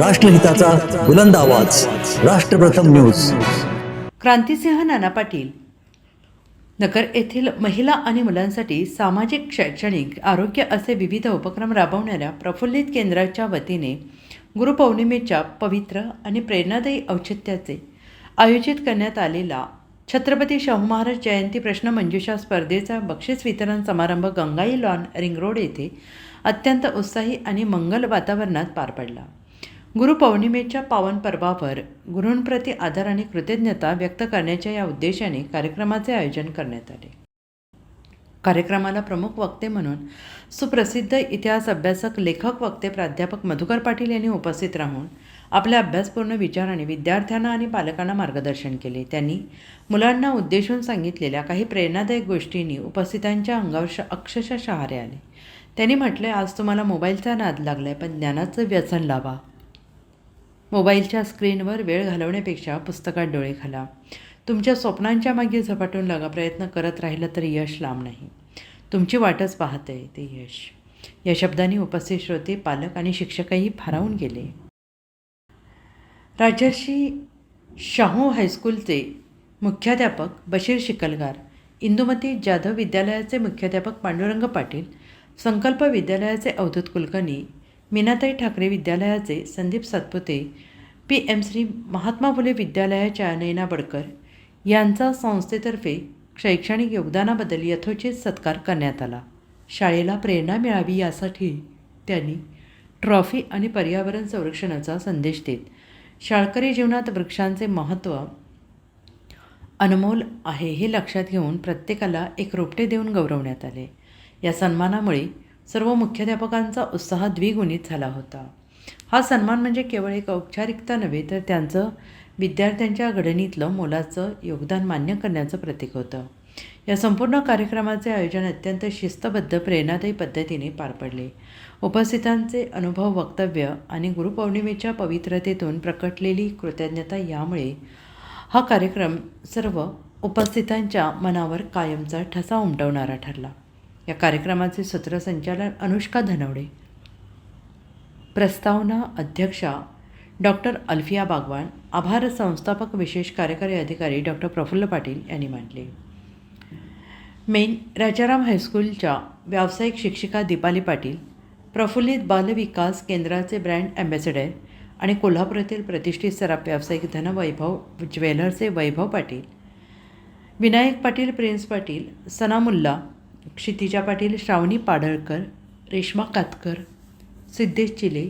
राष्ट्रहिताचा बुलंद आवाज. राष्ट्रप्रथम न्यूज. क्रांतिसिंह नाना पाटील. नगर येथील महिला आणि मुलांसाठी सामाजिक शैक्षणिक आरोग्य असे विविध उपक्रम राबवणाऱ्या प्रफुल्लित केंद्राच्या वतीने गुरुपौर्णिमेच्या पवित्र आणि प्रेरणादायी औचित्याचे आयोजित करण्यात आलेला छत्रपती शाहू महाराज जयंती प्रश्न मंजुषा स्पर्धेचा बक्षीस वितरण समारंभ गंगाई लॉन रिंग रोड येथे अत्यंत उत्साही आणि मंगल वातावरणात पार पडला. गुरुपौर्णिमेच्या पावन पर्वावर गुरूंप्रती आदर आणि कृतज्ञता व्यक्त करण्याच्या या उद्देशाने कार्यक्रमाचे आयोजन करण्यात आले. कार्यक्रमाला प्रमुख वक्ते म्हणून सुप्रसिद्ध इतिहास अभ्यासक लेखक वक्ते प्राध्यापक मधुकर पाटील यांनी उपस्थित राहून आपल्या अभ्यासपूर्ण विचाराने विद्यार्थ्यांना आणि पालकांना मार्गदर्शन केले. त्यांनी मुलांना उद्देशून सांगितलेल्या काही प्रेरणादायक गोष्टींनी उपस्थितांच्या अंगावर श- अक्षरशः शहारे आले. त्यांनी म्हटले आज तुम्हाला मोबाईलचा नाद लागलाय पण ज्ञानाचं व्यसन लावा. मोबाईलच्या स्क्रीनवर वेळ घालवण्यापेक्षा पुस्तकात डोळे घाला तुमच्या स्वप्नांच्या मागे झपाटून लागा प्रयत्न करत राहिलं तर यश लांब नाही. तुमची वाटच पाहत आहे ते यश. या शब्दांनी उपस्थित श्रोते पालक आणि शिक्षकही भारावून गेले. राजर्षी शाहू हायस्कूलचे मुख्याध्यापक बशीर शिकलगार इंदुमती जाधव विद्यालयाचे मुख्याध्यापक पांडुरंग पाटील संकल्प विद्यालयाचे अवधूत कुलकर्णी मीनाताई ठाकरे विद्यालयाचे संदीप सातपुते पी एम श्री महात्मा फुले विद्यालयाच्या नयना बडकर यांचा संस्थेतर्फे शैक्षणिक योगदानाबद्दल यथोचित सत्कार करण्यात आला. शाळेला प्रेरणा मिळावी यासाठी त्यांनी ट्रॉफी आणि पर्यावरण संरक्षणाचा संदेश देत शाळकरी जीवनात वृक्षांचे महत्त्व अनमोल आहे हे लक्षात घेऊन प्रत्येकाला एक रोपटे देऊन गौरवण्यात आले. या सन्मानामुळे सर्व मुख्याध्यापकांचा उत्साह द्विगुणित झाला होता. हा सन्मान म्हणजे केवळ एक औपचारिकता नव्हे तर त्यांचं विद्यार्थ्यांच्या घडणीतलं मोलाचं योगदान मान्य करण्याचं प्रतीक होतं. या संपूर्ण कार्यक्रमाचे आयोजन अत्यंत शिस्तबद्ध प्रेरणादायी पद्धतीने पार पडले. उपस्थितांचे अनुभव वक्तव्य आणि गुरुपौर्णिमेच्या पवित्रतेतून प्रकटलेली कृतज्ञता यामुळे हा कार्यक्रम सर्व उपस्थितांच्या मनावर कायमचा ठसा उमटवणारा ठरला. या कार्यक्रमाचे सूत्रसंचालन अनुष्का धनवडे. प्रस्तावना अध्यक्षा डॉक्टर अल्फिया बागवान आभार संस्थापक विशेष कार्यकारी अधिकारी डॉक्टर प्रफुल्ल पाटील यांनी मांडले. मेन राजाराम हायस्कूलच्या व्यावसायिक शिक्षिका दीपाली पाटील प्रफुल्लित बालविकास केंद्राचे ब्रँड ॲम्बॅसेडर आणि कोल्हापुरातील प्रतिष्ठित सराफ व्यावसायिक धनवैभव ज्वेलर्सचे वैभव पाटील विनायक पाटील प्रिन्स पाटील सनामुल्ला क्षितिजा पाटील श्रावणी पाडळकर रेश्मा कातकर सिद्धेश चिले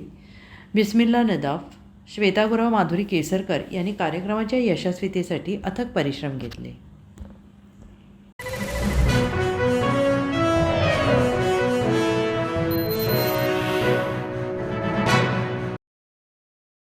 बिस्मिल्ला नदाफ श्वेतागुराव माधुरी केसरकर यांनी कार्यक्रमाच्या यशस्वीतेसाठी अथक परिश्रम घेतले.